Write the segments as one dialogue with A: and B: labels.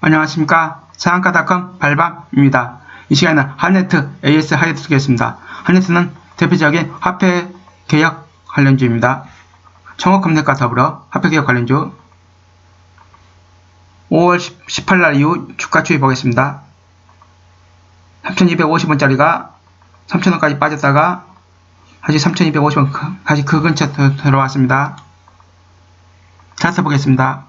A: 안녕하십니까. 상한가닷컴 발밤입니다. 이 시간에는 한네트 AS 하이드 쓰겠습니다. 한네트는 대표적인 화폐 개혁 관련주입니다. 청업 검색과 더불어 화폐 개혁 관련주 5월 18일 이후 주가 추이 보겠습니다. 3250원짜리가 3000원까지 빠졌다가 다시 3250원 다시 그 근처 들- 들어왔습니다. 차트 보겠습니다.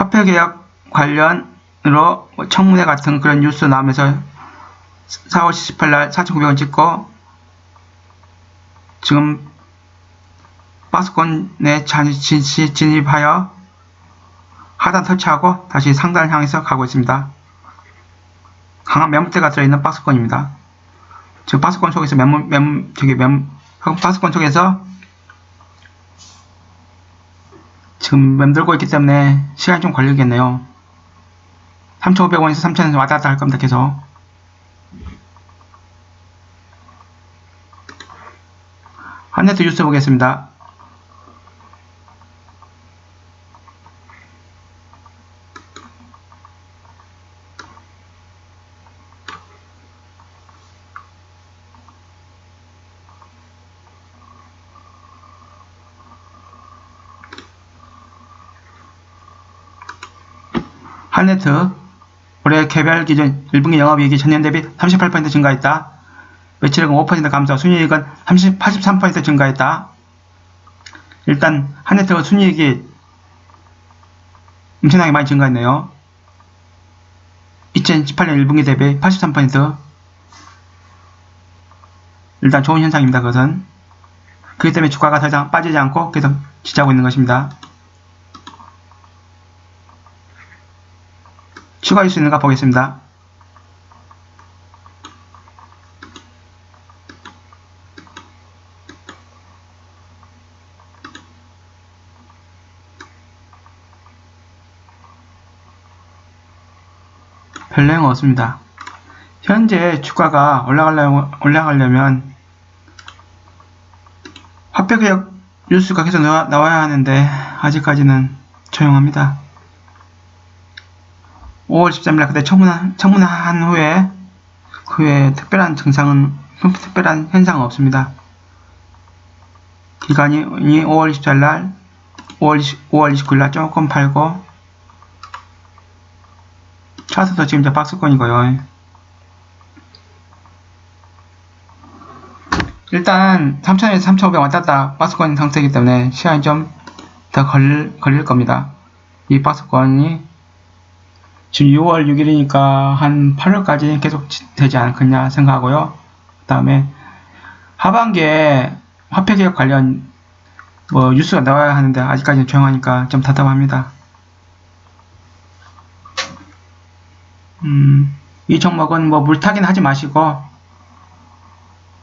A: 화폐 개혁 관련으로 뭐 청문회 같은 그런 뉴스 나오면서 4월 18일 날 4,900원 찍고 지금 박스권에 진입하여 하단 터치하고 다시 상단을 향해서 가고 있습니다. 강한 매물대가 들어있는 박스권입니다. 지금 박스권 속에서 매물, 매물, 저기 매물, 박스권 속에서 지금 맴돌고 있기 때문에 시간이 좀 걸리겠네요. 3,500원에서 3,000원 왔다 갔다 할 겁니다, 계속. 한네트 뉴스 보겠습니다. 한네트 올해 개별 기준 1분기 영업이익이 전년 대비 38% 증가했다. 매출액은 5% 감소, 순이익은 30, 83% 증가했다. 일단 한네트가 순이익이 엄청나게 많이 증가했네요. 2018년 1분기 대비 83% 일단 좋은 현상입니다. 그것은 그렇기 때문에 주가가 더 이상 빠지지 않고 계속 지지하고 있는 것입니다. 추가할 수 있는가 보겠습니다. 별 내용 없습니다. 현재 주가가 올라가려면, 화폐개혁 뉴스가 계속 나와, 나와야 하는데 아직까지는 조용합니다. 5월 13일 그때 청문회, 청문회한 후에 그 후에 특별한 증상은 특별한 현상은 없습니다. 기간이 5월 24일 날 5월, 20, 5월 29일 날 조금 팔고 차트도 지금 이제 박스권이고요. 일단 3,000에서 3,500 왔다 갔다 박스권 상태이기 때문에 시간이 좀 더 걸릴, 걸릴 겁니다. 이 박스권이 지금 6월 6일이니까 한 8월까지 계속 되지 않겠냐 생각하고요. 그 다음에 하반기에 화폐개혁 관련 뭐 뉴스가 나와야 하는데 아직까지는 조용하니까 좀 답답합니다. 음, 이 종목은 뭐 물타기는 하지 마시고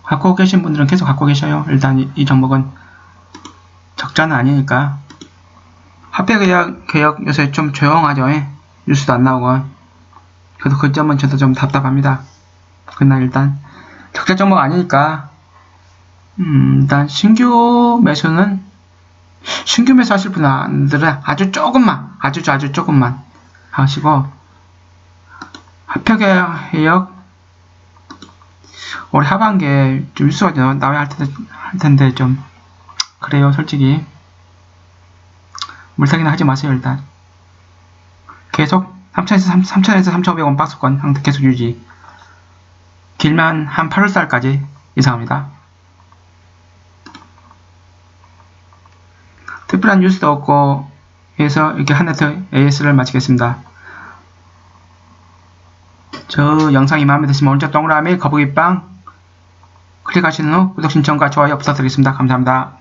A: 갖고 계신 분들은 계속 갖고 계셔요. 일단 이, 이 종목은 적자는 아니니까 화폐개혁 개혁 요새 좀 조용하죠. 예? 뉴스도 안 나오고. 그래도 그 점은 저도 좀 답답합니다. 그날 일단 적자 종목 아니니까. 음, 일단 신규 매수는 신규 매수 하실 분들은 아주 조금만 아주 아주 조금만 하시고. 화폐개혁 올해 하반기에 좀 뉴스가 나- 나와야 할 텐데, 할 텐데 좀 그래요 솔직히. 물타기는 하지 마세요 일단 계속 3,000에서 3,000에서 3,500원 박스권 상태 계속 유지. 길면 한 8월달까지 예상합니다. 특별한 뉴스도 없고 해서 이렇게 한네트 AS를 마치겠습니다. 저 영상이 마음에 드시면 오른쪽 동그라미 거북이빵 클릭하신 후 구독 신청과 좋아요 부탁드리겠습니다. 감사합니다.